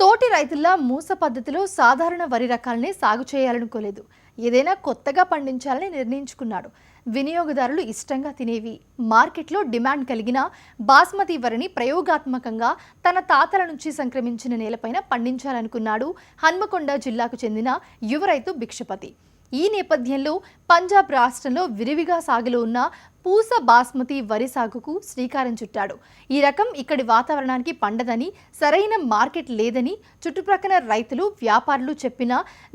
తోటి రైతుల్లా మూస పద్ధతిలో సాధారణ వరి రకాలనే సాగు చేయాలనుకోలేదు. ఏదైనా కొత్తగా పండించాలని నిర్ణయించుకున్నాడు. వినియోగదారులు ఇష్టంగా తినేవి. మార్కెట్లో డిమాండ్ కలిగిన బాస్మతి వరిని ప్రయోగాత్మకంగా తన తాతల నుంచి సంక్రమించిన నేలపైన పండించాలనుకున్నాడు హన్మకొండ జిల్లాకు చెందిన యువ రైతు భిక్షపతి. ఈ నేపథ్యంలో పంజాబ్ రాష్ట్రంలో విరివిగా సాగులో ఉన్న పూస బాస్మతి వరి సాగుకు శ్రీకారం చుట్టాడు. ఈ రకం ఇక్కడి వాతావరణానికి పండదని సరైన మార్కెట్ లేదని చుట్టుప్రక్కల రైతులు వ్యాపారులు చెప్పిన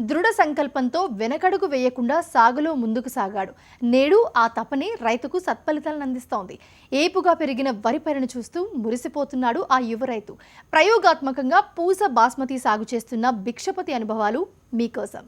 దృఢ సంకల్పంతో వెనకడుగు వేయకుండా సాగులో ముందుకు సాగాడు. నేడు ఆ తపనే రైతుకు సత్ఫలితాలను అందిస్తోంది. ఏపుగా పెరిగిన వరి పైరును చూస్తూ మురిసిపోతున్నాడు ఆ యువ రైతు. ప్రయోగాత్మకంగా పూస బాస్మతి సాగు చేస్తున్న భిక్షపతి అనుభవాలు మీకోసం.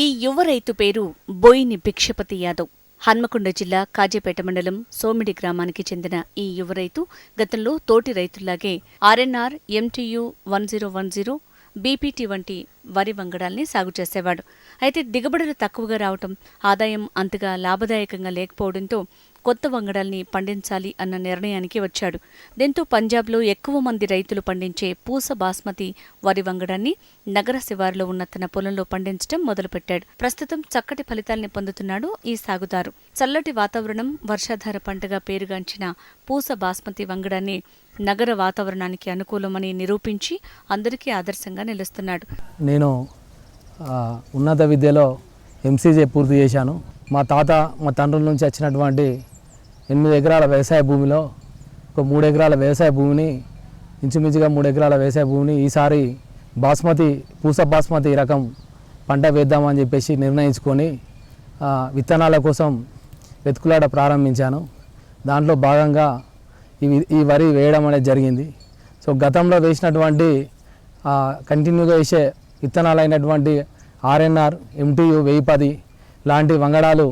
ఈ యువ రైతు పేరు బోయిని భిక్షపతి యాదవ్. హన్మకొండ జిల్లా కాజేపేట మండలం సోమిడి గ్రామానికి చెందిన ఈ యువ రైతు గతంలో తోటి రైతుల్లాగే RNR MTU one zero one zero BPT వంటి వరి వంగడాల్ని సాగు చేసేవాడు. అయితే దిగుబడులు తక్కువగా రావటం ఆదాయం అంతగా లాభదాయకంగా లేకపోవడంతో కొత్త వంగడాల్ని పండించాలి అన్న నిర్ణయానికి వచ్చాడు. దీంతో పంజాబ్లో ఎక్కువ మంది రైతులు పండించే పూస బాస్మతి వరి వంగడాన్ని నగర శివారులో ఉన్న తన పొలంలో పండించడం మొదలుపెట్టాడు. ప్రస్తుతం చక్కటి ఫలితాల్ని పొందుతున్నాడు ఈ సాగుదారు. చల్లటి వాతావరణం వర్షాధార పంటగా పేరుగాంచిన పూస బాస్మతి వంగడాన్ని నగర వాతావరణానికి అనుకూలమని నిరూపించి అందరికీ ఆదర్శంగా నిలుస్తున్నాడు. నేను ఉన్నత విద్యలో ఎంసీజే పూర్తి చేశాను. మా తాత మా తండ్రుల నుంచి వచ్చినటువంటి ఎనిమిది ఎకరాల వ్యవసాయ భూమిలో ఒక మూడు ఎకరాల వ్యవసాయ భూమిని ఇంచుమించుగా మూడు ఎకరాల వ్యవసాయ భూమిని ఈసారి బాస్మతి పూస బాస్మతి రకం పంట వేద్దామని చెప్పేసి నిర్ణయించుకొని విత్తనాల కోసం వెతుకులాట ప్రారంభించాను. దాంట్లో భాగంగా ఈ ఈ వరి వేయడం అనేది జరిగింది. సో గతంలో వేసినటువంటి కంటిన్యూగా వేసే విత్తనాలైనటువంటి ఆర్ఎన్ఆర్ ఎంటీయు వెయ్యి పది లాంటి వంగడాలు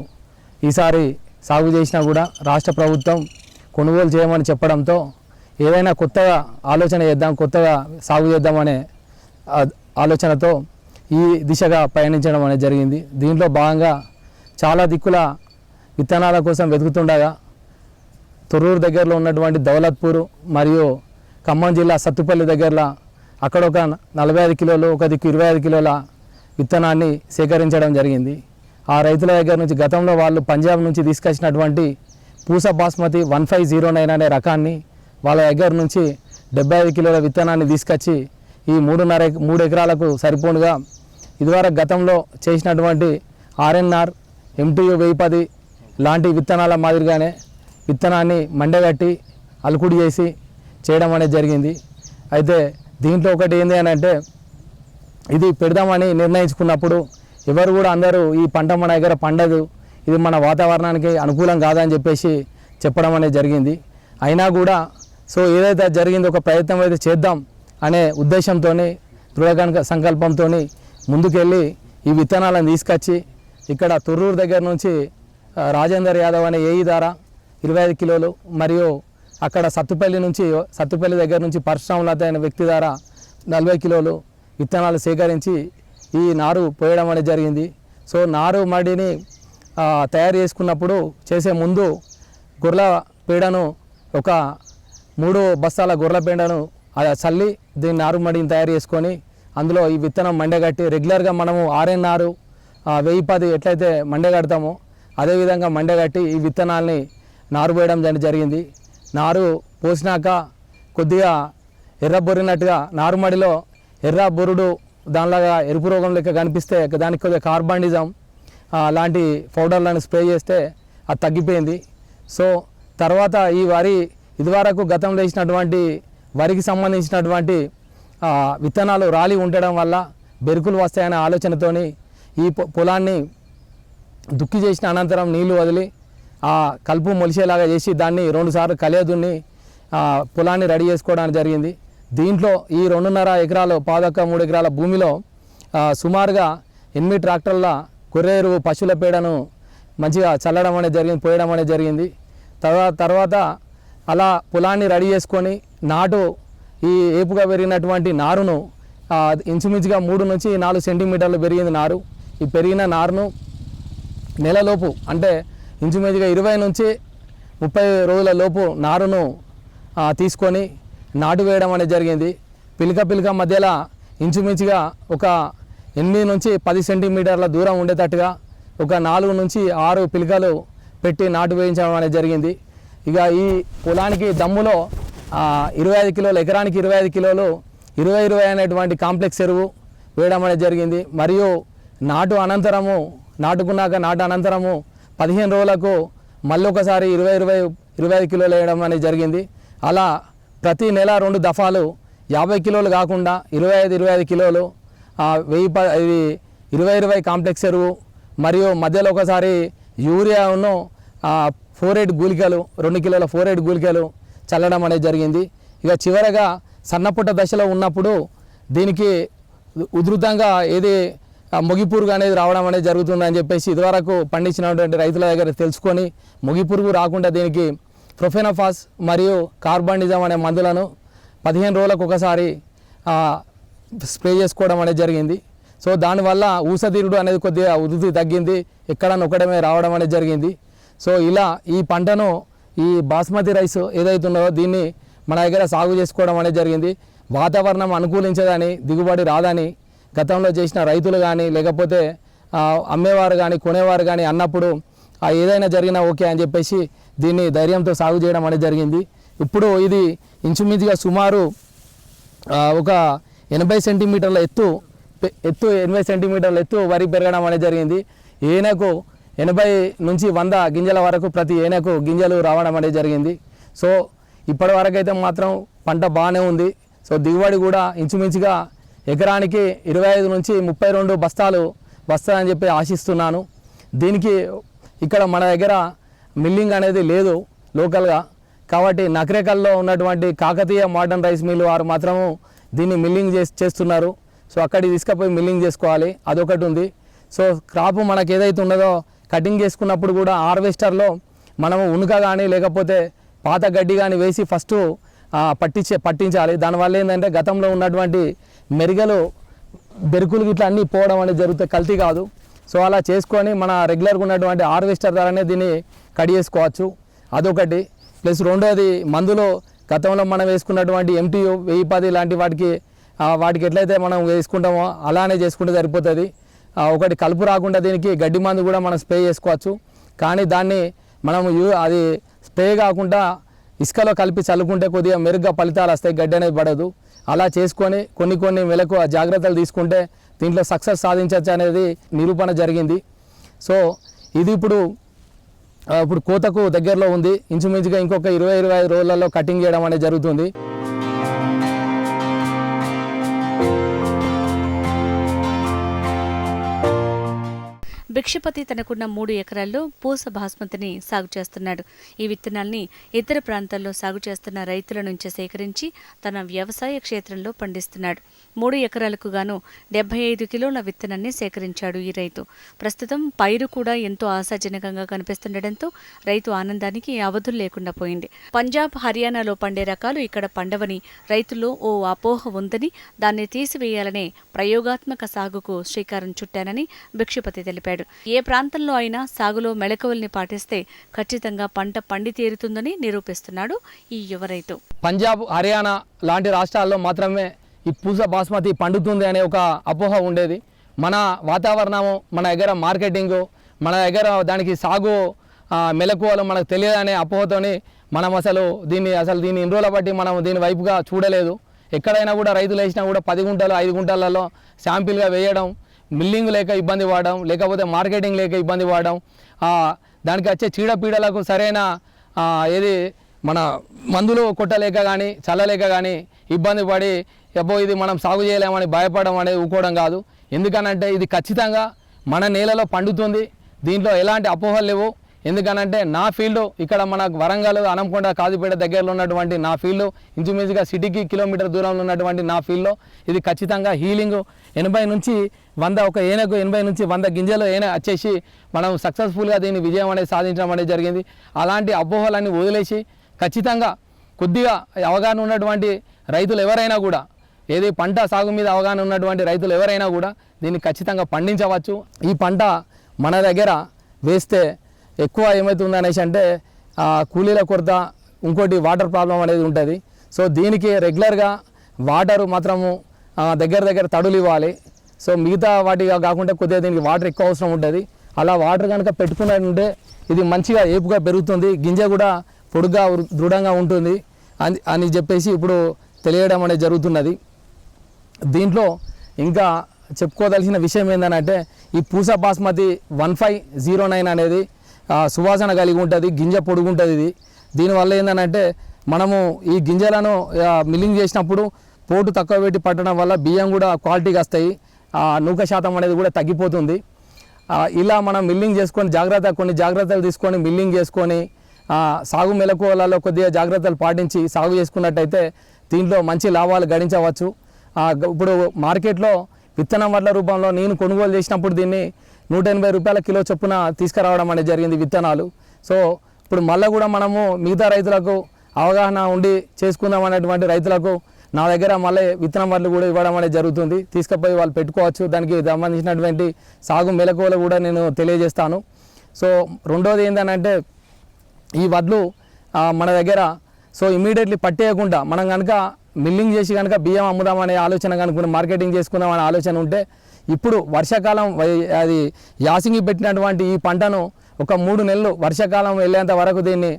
ఈసారి సాగు చేసినా కూడా రాష్ట్ర ప్రభుత్వం కొనుగోలు చేయమని చెప్పడంతో ఏదైనా కొత్తగా ఆలోచన చేద్దాం కొత్తగా సాగు చేద్దామనే ఆలోచనతో ఈ దిశగా పయనించడం అనేది జరిగింది. దీంట్లో భాగంగా చాలా దిక్కుల విత్తనాల కోసం వెతుకుతుండగా తొర్రూరు దగ్గరలో ఉన్నటువంటి దౌలత్పూర్ మరియు ఖమ్మం జిల్లా సత్తుపల్లి దగ్గరలో అక్కడ ఒక నలభై ఐదు కిలోలు ఒక దిక్కు ఇరవై ఐదు కిలోల విత్తనాన్ని సేకరించడం జరిగింది. ఆ రైతుల దగ్గర నుంచి గతంలో వాళ్ళు పంజాబ్ నుంచి తీసుకొచ్చినటువంటి Pusa basmati one five zero nine అనే రకాన్ని వాళ్ళ దగ్గర నుంచి డెబ్బై ఐదు కిలోల విత్తనాన్ని తీసుకొచ్చి ఈ మూడున్నర మూడు ఎకరాలకు సరిపోనుగా. ఇదివరకు గతంలో చేసినటువంటి ఆర్ఎన్ఆర్ ఎంటీయు వెయ్యి పది లాంటి విత్తనాల మాదిరిగానే విత్తనాన్ని మండగట్టి అలుకుడి చేసి చేయడం అనేది జరిగింది. అయితే దీంట్లో ఒకటి ఏంది అని అంటే ఇది పెడదామని నిర్ణయించుకున్నప్పుడు ఎవరు కూడా అందరూ ఈ పంట మన దగ్గర పండదు. ఇది మన వాతావరణానికి అనుకూలం కాదని చెప్పేసి చెప్పడం అనేది జరిగింది. అయినా కూడా సో ఏదైతే జరిగిందో ఒక ప్రయత్నం అయితే చేద్దాం అనే ఉద్దేశంతో దృఢ సంకల్పంతో ముందుకెళ్ళి ఈ విత్తనాలను తీసుకొచ్చి ఇక్కడ తుర్రూరు దగ్గర నుంచి రాజేందర్ యాదవ్ అనే ఏఈ ద్వారా ఇరవై ఐదు కిలోలు మరియు అక్కడ సత్తుపల్లి నుంచి సత్తుపల్లి దగ్గర నుంచి పరశురాములత అనే వ్యక్తి ద్వారా నలభై కిలోలు విత్తనాలు సేకరించి ఈ నారు పోయడం అనేది జరిగింది. సో నారు మడిని తయారు చేసుకున్నప్పుడు చేసే ముందు గొర్రెల పేడను ఒక మూడు బస్తాల గొర్రెల పేడను అది చల్లి దీన్ని నారు మడిని తయారు చేసుకొని అందులో ఈ విత్తనం మండగట్టి రెగ్యులర్గా మనము ఆర్ఎన్ఆర్ వెయ్యి పది ఎట్లయితే మండగడతామో అదేవిధంగా మండగట్టి ఈ విత్తనాల్ని నారు పోయడం జరిగింది. నారు పోసినాక కొద్దిగా ఎర్ర బొరినట్టుగా నారుమడిలో ఎర్ర బొరుడు దానిలాగా ఎరుపు రోగం లెక్క కనిపిస్తే దానికి కొద్దిగా కార్బాండిజం లాంటి పౌడర్లను స్ప్రే చేస్తే అది తగ్గిపోయింది. సో తర్వాత ఈ వరి ఇదివరకు గతంలో వేసినటువంటి వరికి సంబంధించినటువంటి విత్తనాలు రాలి ఉండడం వల్ల బెరుకులు వస్తాయనే ఆలోచనతోని ఈ పొలాన్ని దుక్కి చేసిన అనంతరం నీళ్ళు వదిలి ఆ కలుపు మొలిసేలాగా చేసి దాన్ని రెండుసార్లు కలియదున్ని పొలాన్ని రెడీ చేసుకోవడానికి జరిగింది. దీంట్లో ఈ రెండున్నర ఎకరాలు పాదొక్క మూడు ఎకరాల భూమిలో సుమారుగా ఎనిమిది ట్రాక్టర్ల కొర్రేరు పశువుల పేడను మంచిగా చల్లడం అనేది జరిగింది పోయడం అనేది జరిగింది. తర్వాత తర్వాత అలా పొలాన్ని రెడీ చేసుకొని నాటు ఈ ఏపుగా పెరిగినటువంటి నారును ఇంచుమించుగా మూడు నుంచి నాలుగు సెంటీమీటర్లు పెరిగింది నారు. ఈ పెరిగిన నారును నెలలోపు అంటే ఇంచుమించుగా ఇరవై నుంచి ముప్పై రోజుల లోపు నారును తీసుకొని నాటు వేయడం అనేది జరిగింది. పిలక పిలక మధ్యలో ఇంచుమించుగా ఒక ఎనిమిది నుంచి పది సెంటీమీటర్ల దూరం ఉండేటట్టుగా ఒక నాలుగు నుంచి ఆరు పిలకలు పెట్టి నాటు వేయించడం అనేది జరిగింది. ఇక ఈ పొలానికి దమ్ములో ఇరవై ఐదు కిలోలు ఎకరానికి ఇరవై ఐదు కిలోలు ఇరవై ఇరవై అనేటువంటి కాంప్లెక్స్ ఎరువు వేయడం అనేది జరిగింది. మరియు నాటు అనంతరము నాటుకున్నాక నాటు అనంతరము పదిహేను రోజులకు మళ్ళీ ఒకసారి ఇరవై ఇరవై ఇరవై ఐదు కిలోలు వేయడం అనేది జరిగింది. అలా ప్రతి నెల రెండు దఫాలు యాభై కిలోలు కాకుండా ఇరవై ఐదు ఇరవై ఐదు కిలోలు వెయ్యి ప ఇది ఇరవై ఇరవై కాంప్లెక్స్ ఎరువు మరియు మధ్యలో ఒకసారి యూరియాను ఫోర్ ఎయిట్ గూలికలు రెండు కిలోల ఫోర్ ఎయిట్ గూలికలు చల్లడం అనేది జరిగింది. ఇక చివరగా సన్నపుట్ట దశలో ఉన్నప్పుడు దీనికి ఉధృతంగా ఏది ఆ, మొగిపురుగు అనేది రావడం అనేది జరుగుతుందని చెప్పేసి ఇదివరకు పండించినటువంటి రైతుల దగ్గర తెలుసుకొని మొగిపురుగు రాకుండా దీనికి ప్రొఫెనఫాస్ మరియు కార్బానిజం అనే మందులను పదిహేను రోజులకు ఒకసారి స్ప్రే చేసుకోవడం అనేది జరిగింది. సో దానివల్ల ఊసదీరుడు అనేది కొద్దిగా ఉధృతి తగ్గింది. ఎక్కడ నొక్కడమే రావడం అనేది జరిగింది. సో ఇలా ఈ పంటను ఈ బాస్మతి రైస్ ఏదైతే ఉన్నదో దీన్ని మన దగ్గర సాగు చేసుకోవడం అనేది జరిగింది. వాతావరణం అనుకూలించదని దిగుబడి రాదని గతంలో చేసిన రైతులు కానీ లేకపోతే అమ్మేవారు కానీ కొనేవారు కానీ అన్నప్పుడు ఏదైనా జరిగినా ఓకే అని చెప్పేసి దీన్ని ధైర్యంతో సాగు చేయడం అనేది జరిగింది. ఇప్పుడు ఇది ఇంచుమించుగా సుమారు ఒక ఎనభై సెంటీమీటర్ల ఎత్తు ఎత్తు ఎనభై సెంటీమీటర్ల ఎత్తు వరి పెరగడం అనేది జరిగింది. ఏనకు ఎనభై నుంచి వంద గింజల వరకు ప్రతి ఏనకు గింజలు రావడం అనేది జరిగింది. సో ఇప్పటి వరకు అయితే మాత్రం పంట బాగానే ఉంది. సో దిగుబడి కూడా ఇంచుమించుగా ఎకరానికి ఇరవై ఐదు నుంచి ముప్పై రెండు బస్తాలు వస్తాయని చెప్పి ఆశిస్తున్నాను. దీనికి ఇక్కడ మన దగ్గర మిల్లింగ్ అనేది లేదు లోకల్గా. కాబట్టి నకరేకల్లో ఉన్నటువంటి కాకతీయ మోడర్న్ రైస్ మిల్ వారు మాత్రము దీన్ని మిల్లింగ్ చేసి చేస్తున్నారు. సో అక్కడికి తీసుకుపోయి మిల్లింగ్ చేసుకోవాలి. అదొకటి ఉంది. సో క్రాప్ మనకు ఏదైతే ఉన్నదో కటింగ్ చేసుకున్నప్పుడు కూడా హార్వెస్టర్లో మనము ఉనుక కానీ లేకపోతే పాత గడ్డి కానీ వేసి ఫస్ట్ పట్టించే పట్టించాలి. దానివల్ల ఏంటంటే గతంలో ఉన్నటువంటి మెరుగలు బెరుకులు ఇట్లా అన్నీ పోవడం అనేది జరుగుతాయి కల్తీ కాదు. సో అలా చేసుకొని మన రెగ్యులర్గా ఉన్నటువంటి హార్వెస్టర్ ద్వారానే దీన్ని కట్ చేసుకోవచ్చు. అదొకటి. ప్లస్ రెండోది మందులో గతంలో మనం వేసుకున్నటువంటి ఎంటీయు వెయ్యి పది లాంటి వాటికి వాటికి ఎట్లయితే మనం వేసుకుంటామో అలానే చేసుకుంటే సరిపోతుంది. ఒకటి కలుపు రాకుండా దీనికి గడ్డి మందు కూడా మనం స్ప్రే చేసుకోవచ్చు. కానీ దాన్ని మనం యూ అది స్ప్రే కాకుండా ఇసుకలో కలిపి చల్లుకుంటే కొద్దిగా మెరుగ్గా ఫలితాలు వస్తాయి గడ్డి అనేది పడదు. అలా చేసుకొని కొన్ని కొన్ని మెలకు జాగ్రత్తలు తీసుకుంటే దీంట్లో సక్సెస్ సాధించవచ్చు అనేది నిరూపణ జరిగింది. సో ఇది ఇప్పుడు ఇప్పుడు కోతకు దగ్గరలో ఉంది. ఇంచుమించుగా ఇంకొక ఇరవై ఇరవై ఐదు రోజులలో కటింగ్ చేయడం అనేది జరుగుతుంది. భిక్షపతి తనకున్న మూడు ఎకరాల్లో పూస బాస్మతిని సాగు చేస్తున్నాడు. ఈ విత్తనాల్ని ఇతర ప్రాంతాల్లో సాగు చేస్తున్న రైతుల నుంచి సేకరించి తన వ్యవసాయ క్షేత్రంలో పండిస్తున్నాడు. మూడు ఎకరాలకు గాను డెబ్బై ఐదు కిలోల విత్తనాన్ని సేకరించాడు ఈ రైతు. ప్రస్తుతం పైరు కూడా ఎంతో ఆశాజనకంగా కనిపిస్తుండటంతో రైతు ఆనందానికి అవధులు లేకుండా పోయింది. పంజాబ్ హర్యానాలో పండే రకాలు ఇక్కడ పండవని రైతుల్లో ఓ అపోహ ఉందని దాన్ని తీసివేయాలనే ప్రయోగాత్మక సాగుకు శ్రీకారం చుట్టానని భిక్షపతి తెలిపాడు. ఏ ప్రాంతంలో అయినా సాగులో మెళకువల్ని పాటిస్తే ఖచ్చితంగా పంట పండి తీరుతుందని నిరూపిస్తున్నాడు ఈ యువ రైతు. పంజాబ్ హర్యానా లాంటి రాష్ట్రాల్లో మాత్రమే ఈ పూస బాస్మతి పండుతుంది అనే ఒక అపోహ ఉండేది. మన వాతావరణము మన దగ్గర మార్కెటింగ్ మన దగ్గర దానికి సాగు మెలకువలు మనకు తెలియదనే అపోహతోని మనం అసలు దీన్ని అసలు దీన్ని ఇన్ని రోజుల బట్టి మనం దీని వైపుగా చూడలేదు. ఎక్కడైనా కూడా రైతులు వేసినా కూడా పది గుంటలు ఐదు గుంటలలో శాంపిల్గా వేయడం మిల్లింగ్ లేక ఇబ్బంది పడడం లేకపోతే మార్కెటింగ్ లేక ఇబ్బంది పడడం దానికి వచ్చే చీడపీడలకు సరైన ఏది మన మందులు కొట్టలేక కానీ చల్లలేక కానీ ఇబ్బంది పడి ఎబ్బో ఇది మనం సాగు చేయలేమని భయపడడం అనేది ఊకోవడం కాదు. ఎందుకనంటే ఇది ఖచ్చితంగా మన నేలలో పండుతుంది. దీంట్లో ఎలాంటి అపోహలు లేవు. ఎందుకనంటే నా ఫీల్డ్ ఇక్కడ మన వరంగల్ అనంకొండ కాజీపేట దగ్గరలో ఉన్నటువంటి నా ఫీల్డ్ ఇంచుమించుగా సిటీకి కిలోమీటర్ దూరంలో ఉన్నటువంటి నా ఫీల్డ్లో ఇది ఖచ్చితంగా హీలింగ్. ఎనభై నుంచి వంద ఒక ఏనకు ఎనభై నుంచి వంద గింజలు ఏన వచ్చేసి మనం సక్సెస్ఫుల్గా దీన్ని విజయం అనేది సాధించడం అనేది జరిగింది. అలాంటి అపోహలన్నీ వదిలేసి ఖచ్చితంగా కొద్దిగా అవగాహన ఉన్నటువంటి రైతులు ఎవరైనా కూడా ఏది పంట సాగు మీద అవగాహన ఉన్నటువంటి రైతులు ఎవరైనా కూడా దీన్ని ఖచ్చితంగా పండించవచ్చు. ఈ పంట మన దగ్గర వేస్తే ఎక్కువ ఏమవుతుంది అనేసి అంటే కూలీల కొరత ఇంకోటి వాటర్ ప్రాబ్లం అనేది ఉంటుంది. సో దీనికి రెగ్యులర్గా వాటర్ మాత్రము దగ్గర దగ్గర తడులు ఇవ్వాలి. సో మిగతా వాటిగా కాకుండా కొద్దిగా దీనికి వాటర్ ఎక్కువ అవసరం ఉంటుంది. అలా వాటర్ కనుక పెట్టుకున్నట్టుంటే ఇది మంచిగా ఏపుగా పెరుగుతుంది. గింజ కూడా పొడుగ్గా దృఢంగా ఉంటుంది. అని అని చెప్పేసి ఇప్పుడు తెలియడం అనేది జరుగుతున్నది. దీంట్లో ఇంకా చెప్పుకోదలసిన విషయం ఏంటంటే ఈ Pusa basmati one five zero nine అనేది సువాసన కలిగి ఉంటుంది గింజ పొడుగు ఉంటుంది ఇది. దీనివల్ల ఏంటంటే మనము ఈ గింజలను మిల్లింగ్ చేసినప్పుడు పోటు తక్కువ పెట్టి పట్టడం వల్ల బియ్యం కూడా క్వాలిటీగా వస్తాయి. నూక శాతం అనేది కూడా తగ్గిపోతుంది. ఇలా మనం మిల్లింగ్ చేసుకొని జాగ్రత్త కొన్ని జాగ్రత్తలు తీసుకొని మిల్లింగ్ చేసుకొని సాగు మెలకువలలో కొద్దిగా జాగ్రత్తలు పాటించి సాగు చేసుకున్నట్టయితే దీంట్లో మంచి లాభాలు గడించవచ్చు. ఇప్పుడు మార్కెట్లో విత్తనం వడ్ల రూపంలో నేను కొనుగోలు చేసినప్పుడు దీన్ని నూట ఎనభై రూపాయల కిలో చొప్పున తీసుకురావడం అనేది జరిగింది విత్తనాలు. సో ఇప్పుడు మళ్ళీ కూడా మనము మిగతా రైతులకు అవగాహన ఉండి చేసుకుందాం అనేటువంటి రైతులకు నా దగ్గర మళ్ళీ విత్తనం వడ్లు కూడా ఇవ్వడం అనేది జరుగుతుంది. తీసుకుపోయి వాళ్ళు పెట్టుకోవచ్చు. దానికి సంబంధించినటువంటి సాగు మెలకువలు కూడా నేను తెలియజేస్తాను. సో రెండోది ఏంటంటే ఈ వడ్లు మన దగ్గర సో ఇమీడియట్లీ పట్టేయకుండా మనం కనుక మిల్లింగ్ చేసి కనుక బియ్యం అమ్ముదామనే ఆలోచన కనుక మార్కెటింగ్ చేసుకుందాం అనే ఆలోచన ఉంటే ఇప్పుడు వర్షాకాలం అది యాసింగి పెట్టినటువంటి ఈ పంటను ఒక మూడు నెలలు వర్షాకాలం వెళ్ళేంత వరకు దీన్ని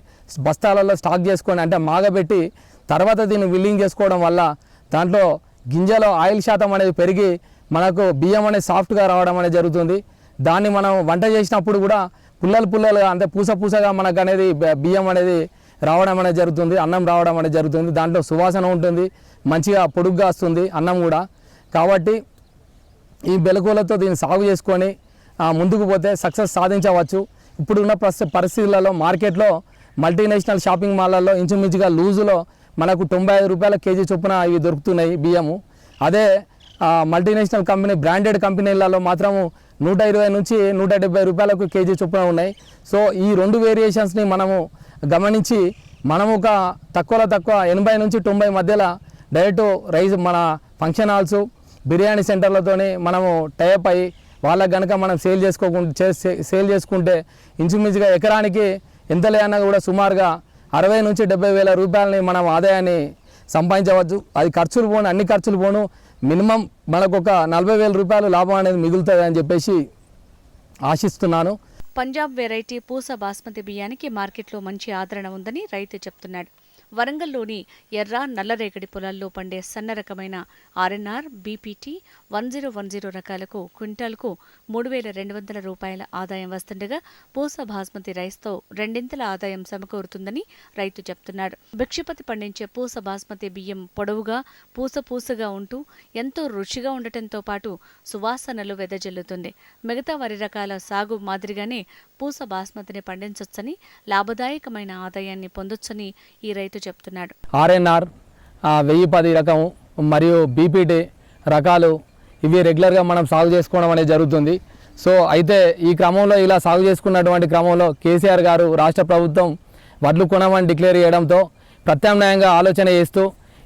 బస్తాలలో స్టాక్ చేసుకొని అంటే మాగబెట్టి తర్వాత దీన్ని విల్లింగ్ చేసుకోవడం వల్ల దాంట్లో గింజలో ఆయిల్ శాతం అనేది పెరిగి మనకు బియ్యం అనేది సాఫ్ట్గా రావడం అనేది జరుగుతుంది. దాన్ని మనం వంట చేసినప్పుడు కూడా పుల్లలు పుల్లలుగా అంటే పూస పూసగా మనకు అనేది బియ్యం అనేది రావడం అనేది జరుగుతుంది అన్నం రావడం అనేది జరుగుతుంది. దాంట్లో సువాసన ఉంటుంది మంచిగా పొడుగ్గా వస్తుంది అన్నం కూడా. కాబట్టి ఈ బెలకులతో దీన్ని సాగు చేసుకొని ముందుకు పోతే సక్సెస్ సాధించవచ్చు. ఇప్పుడున్న ప్రస్తుత పరిస్థితులలో మార్కెట్లో మల్టీనేషనల్ షాపింగ్ మాల్లలో ఇంచుమించుగా లూజులో మనకు తొంభై ఐదు రూపాయల కేజీ చొప్పున ఇవి దొరుకుతున్నాయి బియ్యము. అదే మల్టీనేషనల్ కంపెనీ బ్రాండెడ్ కంపెనీలలో మాత్రము నూట ఇరవై నుంచి నూట డెబ్బై రూపాయలకు కేజీ చొప్పున ఉన్నాయి. సో ఈ రెండు వేరియేషన్స్ని మనము గమనించి మనము ఒక తక్కువలో తక్కువ ఎనభై నుంచి తొంభై మధ్యలో డైరెక్ట్ రైస్ మన ఫంక్షన్ హాల్స్ బిర్యానీ సెంటర్లతోని మనము టైప్ అయ్యి వాళ్ళకి కనుక మనం సేల్ చేసుకోకుండా సేల్ చేసుకుంటే ఇంచుమించుగా ఎకరానికి ఎంత లేదన్నా కూడా సుమారుగా అరవై నుంచి డెబ్బై వేల రూపాయలని మనం ఆదాయాన్ని సంపాదించవచ్చు. అది ఖర్చులు పోను అన్ని ఖర్చులు పోను. మినిమం మనకు ఒక నలభై వేల రూపాయలు లాభం అనేది మిగులుతుంది అని చెప్పేసి ఆశిస్తున్నాను. పంజాబ్ వెరైటీ పూస బాస్మతి బియ్యానికి మార్కెట్లో మంచి ఆదరణ ఉందని రైతు చెప్తున్నాడు. వరంగల్లోని ఎర్ర నల్లరేగడి పొలాల్లో పండే సన్న రకమైన RNR BPT one zero one zero రకాలకు క్వింటాల్కు మూడు వేల రెండు వందల రూపాయల ఆదాయం వస్తుండగా పూస బాస్మతి రైస్తో రెండింతల ఆదాయం సమకూరుతుందని రైతు చెప్తున్నాడు భిక్షపతి పండించే పూస బాస్మతి బియ్యం పొడవుగా పూస పూసగా ఉంటూ ఎంతో రుచిగా ఉండటంతో పాటు సువాసనలు వెదజల్లుతుంది. మిగతా వరి రకాల సాగు మాదిరిగానే పూస బాస్మతిని పండించొచ్చని లాభదాయకమైన ఆదాయాన్ని పొందొచ్చని ఈ రైతు చెప్తున్నాడు. ఆర్ఎన్ఆర్ వెయ్యి పది రకం మరియు బీపీటీ రకాలు ఇవి రెగ్యులర్గా మనం సాగు చేసుకోవడం అనేది జరుగుతుంది. సో అయితే ఈ క్రమంలో ఇలా సాగు చేసుకున్నటువంటి క్రమంలో కేసీఆర్ గారు రాష్ట్ర ప్రభుత్వం వడ్లు కొనమని డిక్లేర్ చేయడంతో ప్రత్యామ్నాయంగా ఆలోచన చేస్తూ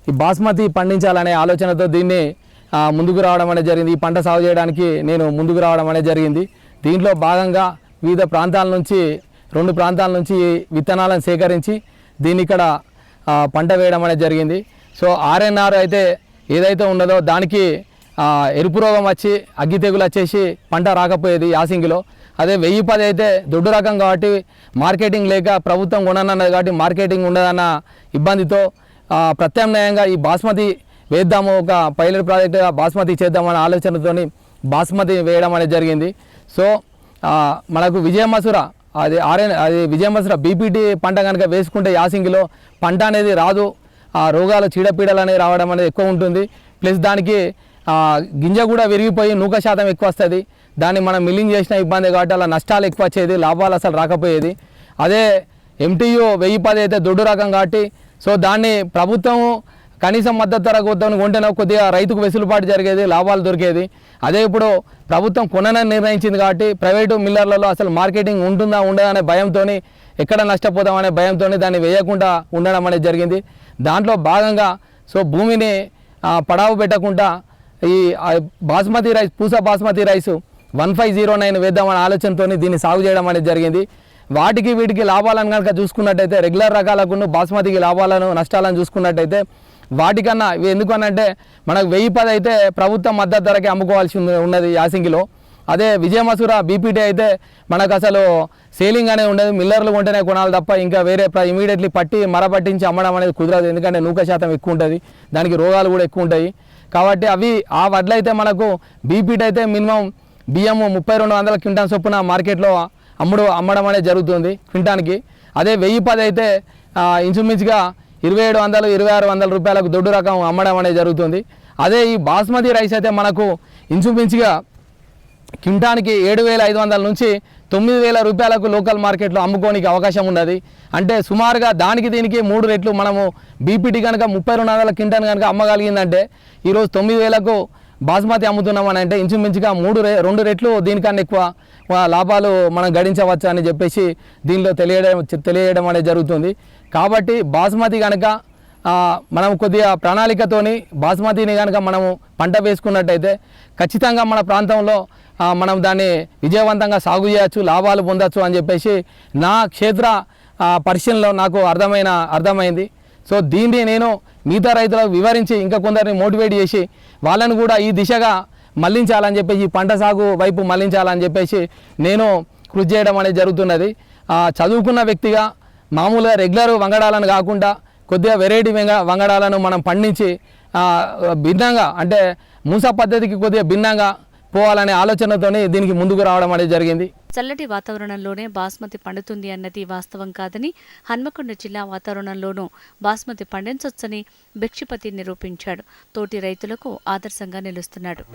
ఈ బాస్మతి పండించాలనే ఆలోచనతో దీన్ని ముందుకు రావడం అనేది జరిగింది. ఈ పంట సాగు చేయడానికి నేను ముందుకు రావడం అనేది జరిగింది. దీంట్లో భాగంగా వివిధ ప్రాంతాల నుంచి రెండు ప్రాంతాల నుంచి విత్తనాలను సేకరించి దీన్ని ఇక్కడ పంట వేయడం అనేది జరిగింది. సో ఆర్ఎన్ఆర్ అయితే ఏదైతే ఉన్నదో దానికి ఎరుపు రోగం వచ్చి అగ్గి తెగులు వచ్చేసి పంట రాకపోయేది యాసింగిలో. అదే వెయ్యి పది అయితే దొడ్డు రకం కాబట్టి మార్కెటింగ్ లేక ప్రభుత్వం కొనన్నది కాబట్టి మార్కెటింగ్ ఉండదన్న ఇబ్బందితో ప్రత్యామ్నాయంగా ఈ బాస్మతి వేద్దాము ఒక పైలట్ ప్రాజెక్టుగా బాస్మతి చేద్దామనే ఆలోచనతోని బాస్మతి వేయడం అనేది జరిగింది. సో మనకు విజయమసుర అది ఆర్ఎన్ అది విజయమసర బీపీటీ పంట కనుక వేసుకుంటే యాసింగిలో పంట అనేది రాదు. ఆ రోగాలు చీడపీడలు అనేవి రావడం అనేది ఎక్కువ ఉంటుంది. ప్లస్ దానికి గింజ కూడా విరిగిపోయి నూక శాతం ఎక్కువ వస్తుంది. దాన్ని మనం మిల్లింగ్ చేసిన ఇబ్బంది కాబట్టి అలా నష్టాలు ఎక్కువ వచ్చేది లాభాలు అసలు రాకపోయేది. అదే ఎంటీయూ వెయ్యి పది అయితే దొడ్డు రకం కాబట్టి సో దాన్ని ప్రభుత్వం కనీసం మద్దతు ధర కొద్దాం కొంటేనే కొద్దిగా రైతుకు వెసులుబాటు జరిగేది లాభాలు దొరికేది. అదే ఇప్పుడు ప్రభుత్వం కొననని నిర్ణయించింది కాబట్టి ప్రైవేటు మిల్లర్లలో అసలు మార్కెటింగ్ ఉంటుందా ఉండదా అనే భయంతో ఎక్కడ నష్టపోదామనే భయంతో దాన్ని వేయకుండా ఉండడం అనేది జరిగింది. దాంట్లో భాగంగా సో భూమిని పడావు పెట్టకుండా ఈ basmati rice Pusa basmati rice one five zero nine వేద్దామనే ఆలోచనతో దీన్ని సాగు చేయడం అనేది జరిగింది. వాటికి వీటికి లాభాలను కనుక చూసుకున్నట్టయితే రెగ్యులర్ రకాలకు బాస్మతికి లాభాలను నష్టాలను చూసుకున్నట్టయితే వాటికన్నా ఇవి ఎందుకనంటే మనకు వెయ్యి పది అయితే ప్రభుత్వ మద్దతు ధరకి అమ్ముకోవాల్సి ఉంది- ఉన్నది యాసింగిలో. అదే విజయమసూర బీపీటీ అయితే మనకు అసలు సేలింగ్ అనేది ఉండదు. మిల్లర్లు కొంటేనే కొనాలి తప్ప ఇంకా వేరే ఇమీడియట్లీ పట్టి మర పట్టించి అమ్మడం అనేది కుదరదు. ఎందుకంటే నూక శాతం ఎక్కువ ఉంటుంది. దానికి రోగాలు కూడా ఎక్కువ ఉంటాయి. కాబట్టి అవి ఆ వడ్లు అయితే మనకు బీపీటీ అయితే మినిమం బియ్యం ముప్పై రెండు వందల క్వింటాన్ చొప్పున మార్కెట్లో అమ్ముడు అమ్మడం అనేది జరుగుతుంది క్వింటాన్కి అదే వెయ్యి పది అయితే ఇంచుమించుగా ఇరవై ఏడు వందలు ఇరవై ఆరు వందల రూపాయలకు దొడ్డు రకం అమ్మడం అనేది జరుగుతుంది. అదే ఈ బాస్మతి రైస్ అయితే మనకు ఇంచుమించుగా క్వింటానికి ఏడు వేల ఐదు వందల నుంచి తొమ్మిది వేల రూపాయలకు లోకల్ మార్కెట్లో అమ్ముకోనికి అవకాశం ఉన్నది. అంటే సుమారుగా దానికి దీనికి మూడు రెట్లు మనము బీపీటీ కనుక ముప్పై రెండు వందల క్వింటాన్ కనుక అమ్మగలిగిందంటే ఈరోజు తొమ్మిది వేలకు బాస్మతి అమ్ముతున్నామని అంటే ఇంచుమించుగా మూడు రే రెండు రెట్లు దీనికన్నా ఎక్కువ లాభాలు మనం గడించవచ్చు అని చెప్పేసి దీనిలో తెలియడం తెలియడం అనేది జరుగుతుంది. కాబట్టి బాస్మతి కనుక మనం కొద్దిగా ప్రణాళికతోని బాస్మతిని కనుక మనము పంట వేసుకున్నట్టయితే ఖచ్చితంగా మన ప్రాంతంలో మనం దాన్ని విజయవంతంగా సాగు చేయొచ్చు లాభాలు పొందొచ్చు అని చెప్పేసి నా క్షేత్ర పరిశీలనలో నాకు అర్థమైన అర్థమైంది. సో దీన్ని నేను మిగతా రైతులకు వివరించి ఇంకా కొందరిని మోటివేట్ చేసి వాళ్ళని కూడా ఈ దిశగా మళ్ళించాలని చెప్పేసి పంట సాగు వైపు మళ్ళించాలని చెప్పేసి నేను కృషి చేయడం అనేది జరుగుతున్నది. చదువుకున్న వ్యక్తిగా మామూలుగా రెగ్యులర్ వంగడాలను కాకుండా కొద్దిగా వెరైటీ వెంగ వంగడాలను మనం పండించి భిన్నంగా అంటే మూస పద్ధతికి కొద్దిగా భిన్నంగా పోవాలనే ఆలోచనతోనే దీనికి ముందుకు రావడం అనేది జరిగింది. చల్లటి వాతావరణంలోనే బాస్మతి పండుతుంది అన్నది వాస్తవం కాదని హన్మకొండ జిల్లా వాతావరణంలోనూ బాస్మతి పండించొచ్చని భిక్షపతి నిరూపించాడు. తోటి రైతులకు ఆదర్శంగా నిలుస్తున్నాడు.